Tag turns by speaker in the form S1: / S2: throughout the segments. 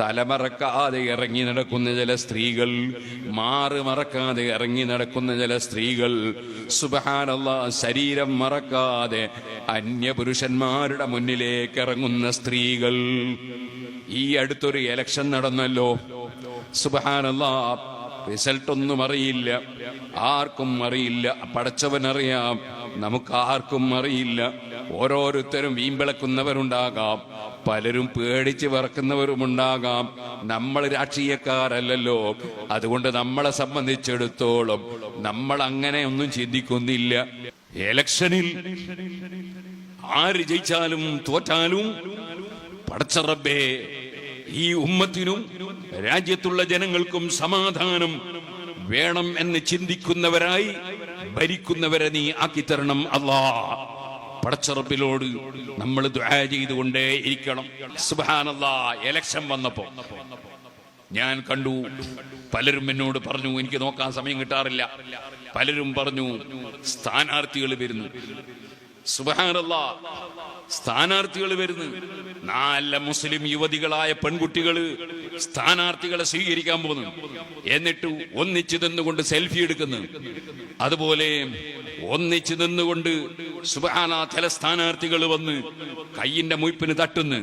S1: തലമറക്കാതെ ഇറങ്ങി നടക്കുന്ന ചില സ്ത്രീകൾ മാറ് മറക്കാതെ ഇറങ്ങി നടക്കുന്ന ചില സ്ത്രീകൾ സുബഹാനല്ല ശരീരം മറക്കാതെ അന്യപുരുഷന്മാരുടെ മുന്നിലേക്ക് ഇറങ്ങുന്ന സ്ത്രീകൾ. ഈ അടുത്തൊരു എലക്ഷൻ നടന്നല്ലോ. സുബഹാനല്ല റിസൾട്ട് ഒന്നും അറിയില്ല. ആർക്കും അറിയില്ല. പഠിച്ചവനറിയാം. നമുക്ക് ആർക്കും അറിയില്ല. ഓരോരുത്തരും വീമ്പിളക്കുന്നവരുണ്ടാകാം പലരും പേടിച്ച് വിറക്കുന്നവരുമുണ്ടാകാം. നമ്മൾ രാഷ്ട്രീയക്കാരല്ലല്ലോ. അതുകൊണ്ട് നമ്മളെ സംബന്ധിച്ചിടത്തോളം നമ്മൾ അങ്ങനെ ഒന്നും ചിന്തിക്കുന്നില്ല. എലക്ഷനിൽ ആര് ജയിച്ചാലും തോറ്റാലും പടച്ചറബേ ഈ ഉമ്മത്തിനും രാജ്യത്തുള്ള ജനങ്ങൾക്കും സമാധാനം വേണം എന്ന് ചിന്തിക്കുന്നവരായി ഭരിക്കുന്നവരെ നീ ആക്കിത്തരണം അല്ലാ പടച്ചറബിലോട് നമ്മൾ ദുആ ചെയ്തുകൊണ്ടേ ഇരിക്കണം. സുബാനല്ല എലക്ഷൻ വന്നപ്പോ. ഞാൻ കണ്ടു. പലരും എന്നോട് പറഞ്ഞു എനിക്ക് നോക്കാൻ സമയം കിട്ടാറില്ല. പലരും പറഞ്ഞു സ്ഥാനാർത്ഥികൾ വരുന്നു. സുബാനല്ല സ്ഥാനാർത്ഥികൾ വരുന്നു. നല്ല മുസ്ലിം യുവതികളായ പെൺകുട്ടികൾ സ്ഥാനാർത്ഥികളെ സ്വീകരിക്കാൻ പോകുന്നു. എന്നിട്ട് ഒന്നിച്ചു നിന്നുകൊണ്ട് സെൽഫി എടുക്കുന്നു. അതുപോലെ ഒന്നിച്ചു നിന്നുകൊണ്ട് സുബാന ചില സ്ഥാനാർത്ഥികൾ വന്ന് കയ്യിന്റെ മുയ്പിന് തട്ടുന്നു.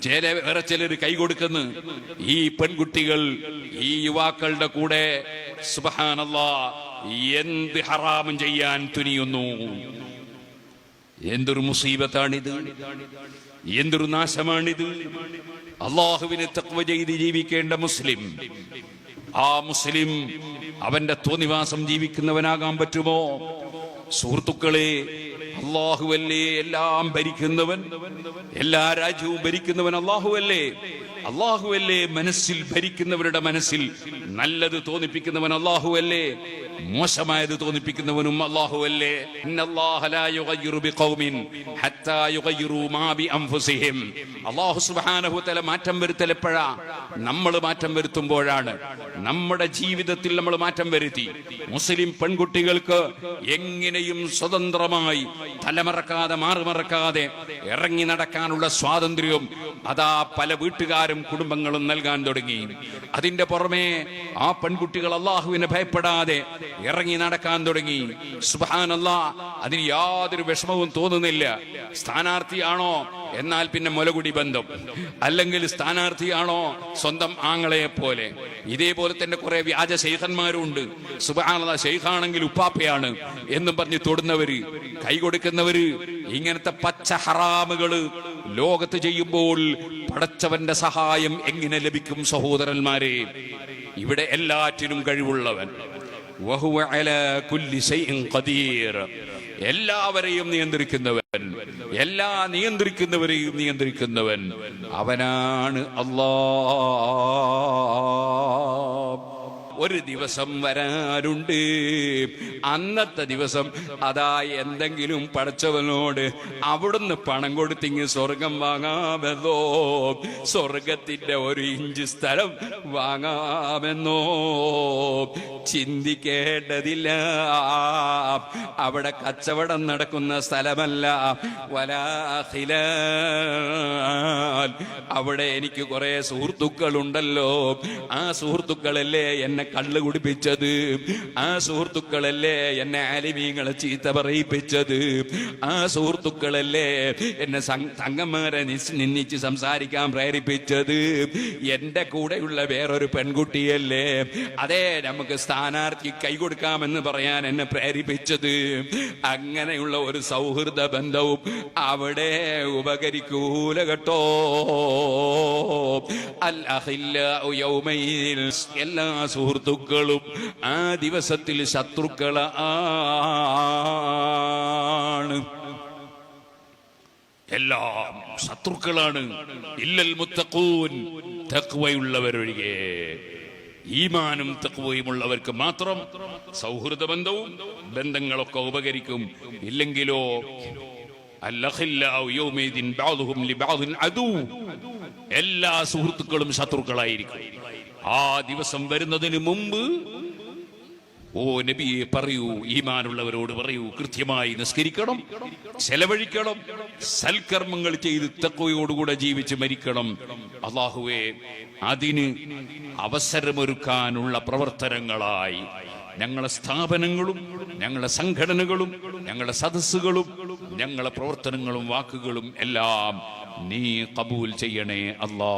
S1: ചില വേറെ ചിലര് കൈ കൊടുക്കുന്നു. ഈ പെൺകുട്ടികൾ ഈ യുവാക്കളുടെ കൂടെ സുബഹാനല്ല എന്ത് ഹറാമും ചെയ്യാൻ തുനിയുന്നു. എന്തൊരു മുസീബത്താണിത്? എന്തൊരു നാശമാണിത്? അള്ളാഹുവിനെ തക്വ ചെയ്ത് ജീവിക്കേണ്ട മുസ്ലിം ആ മുസ്ലിം അവന്റെ തോന്നിവാസം ജീവിക്കുന്നവനാകാൻ പറ്റുമോ? സുഹൃത്തുക്കളെ അള്ളാഹുവല്ലേ എല്ലാം ഭരിക്കുന്നവൻ. എല്ലാ രാജ്യവും ഭരിക്കുന്നവൻ അള്ളാഹുവല്ലേ അള്ളാഹുവല്ലേ മനസ്സിൽ ഭരിക്കുന്നവരുടെ മനസ്സിൽ നല്ലത് തോന്നിപ്പിക്കുന്നവൻ അള്ളാഹുവല്ലേ മോശമായത് തോന്നിപ്പിക്കുന്നവനും അള്ളാഹുവല്ലേ വതആല മാറ്റം വരുത്തലപ്പോഴാ നമ്മൾ മാറ്റം വരുത്തുമ്പോഴാണ്. നമ്മുടെ ജീവിതത്തിൽ നമ്മൾ മാറ്റം വരുത്തി. മുസ്ലിം പെൺകുട്ടികൾക്ക് എങ്ങനെയും സ്വതന്ത്രമായി തലമറക്കാതെ മാറുമറക്കാതെ ഇറങ്ങി നടക്കാനുള്ള സ്വാതന്ത്ര്യവും അതാ പല വീട്ടുകാരും കുടുംബങ്ങളും നൽകാൻ തുടങ്ങി. അതിന്റെ പുറമെ ആ പെൺകുട്ടികൾ അള്ളാഹുവിനെ ഭയപ്പെടാതെ ഇറങ്ങി നടക്കാൻ തുടങ്ങി. സുബാനല്ല അതിന് യാതൊരു വിഷമവും തോന്നുന്നില്ല. സ്ഥാനാർത്ഥിയാണോ? എന്നാൽ പിന്നെ മുലകുടി ബന്ധം. അല്ലെങ്കിൽ സ്ഥാനാർത്ഥിയാണോ? സ്വന്തം ആങ്ങളെ പോലെ. ഇതേപോലെ തന്നെ കുറെ വ്യാജ ശൈഖന്മാരുണ്ട്. സുബാനത ശൈഖാണെങ്കിൽ ഉപ്പാപ്പയാണ് എന്നും പറഞ്ഞ് തൊടുന്നവര്. കൈ കൊടുക്കുന്നവര് ഇങ്ങനത്തെ പച്ച ഹറാമുകൾ ലോകത്ത് ചെയ്യുമ്പോൾ പടച്ചവന്റെ സഹായം എങ്ങനെ ലഭിക്കും സഹോദരന്മാരെ? ഇവിടെ എല്ലാറ്റിനും കഴിവുള്ളവൻ. എല്ലാവരെയും നിയന്ത്രിക്കുന്നവൻ. എല്ലാ നിയന്ത്രിക്കുന്നവരെയും നിയന്ത്രിക്കുന്നവൻ. അവനാണ് അല്ലാ ഒരു ദിവസം വരാറുണ്ട് അന്നത്തെ ദിവസം അതാ എന്തെങ്കിലും പഠിച്ചവനോട് അവിടുന്ന് പണം കൊടുത്തിങ്ങ് സ്വർഗം വാങ്ങാമെന്നോ? സ്വർഗത്തിന്റെ ഒരു ഇഞ്ച് സ്ഥലം വാങ്ങാമെന്നോ? ചിന്തിക്കേണ്ടതില്ല. അവിടെ കച്ചവടം നടക്കുന്ന സ്ഥലമല്ല. വലാഹില അവിടെ എനിക്ക് കുറെ സുഹൃത്തുക്കളുണ്ടല്ലോ. ആ സുഹൃത്തുക്കളല്ലേ എന്നെ കള്ള് കുടിപ്പിച്ചത്. ആ സുഹൃത്തുക്കളല്ലേ എന്നെ ആലിമീങ്ങളെ ചീത്ത പറയിപ്പിച്ചത്. ആ സുഹൃത്തുക്കളല്ലേ എന്നെ തങ്ങന്മാരെ നിന്നിച്ച് സംസാരിക്കാൻ പ്രേരിപ്പിച്ചത്. എന്റെ കൂടെയുള്ള വേറൊരു പെൺകുട്ടിയല്ലേ. അതെ നമുക്ക് സ്ഥാനാർത്ഥി കൈ കൊടുക്കാമെന്ന് പറയാൻ എന്നെ പ്രേരിപ്പിച്ചത്. അങ്ങനെയുള്ള ഒരു സൗഹൃദ ബന്ധവും അവിടെ ഉപകരിക്കൂല കേട്ടോ. അല്ല എല്ലാ സുഹൃത്തുക്കളും ആ ദിവസത്തിൽ ശത്രുക്കളാണ് എല്ലാം ശത്രുക്കളാണ്. ഇല്ലൽ മുത്തക്കൂൻ തക്വയുള്ളവരൊഴികെ ഈമാനും തഖ്വയുമുള്ളവർക്ക് മാത്രം സൗഹൃദ ബന്ധവും ബന്ധങ്ങളൊക്കെ ഉപകരിക്കും. ഇല്ലെങ്കിലോ എല്ലാ സുഹൃത്തുക്കളും ശത്രുക്കളായിരിക്കും. ആ ദിവസം വരുന്നതിന് മുമ്പ് ഓ നബിയെ പറയൂ ഈമാനുള്ളവരോട് പറയൂ കൃത്യമായി നിസ്കരിക്കണം ചെലവഴിക്കണം സൽക്കർമ്മങ്ങൾ ചെയ്ത് തക്കോയോടുകൂടെ ജീവിച്ച് മരിക്കണം. അള്ളാഹുവെ അതിന് അവസരമൊരുക്കാനുള്ള പ്രവർത്തനങ്ങളായി. ഞങ്ങളെ സ്ഥാപനങ്ങളും ഞങ്ങളെ സംഘടനകളും ഞങ്ങളുടെ സദസ്സുകളും ഞങ്ങളെ പ്രവർത്തനങ്ങളും വാക്കുകളും എല്ലാം നീ കബൂൽ ചെയ്യണേ അല്ലാ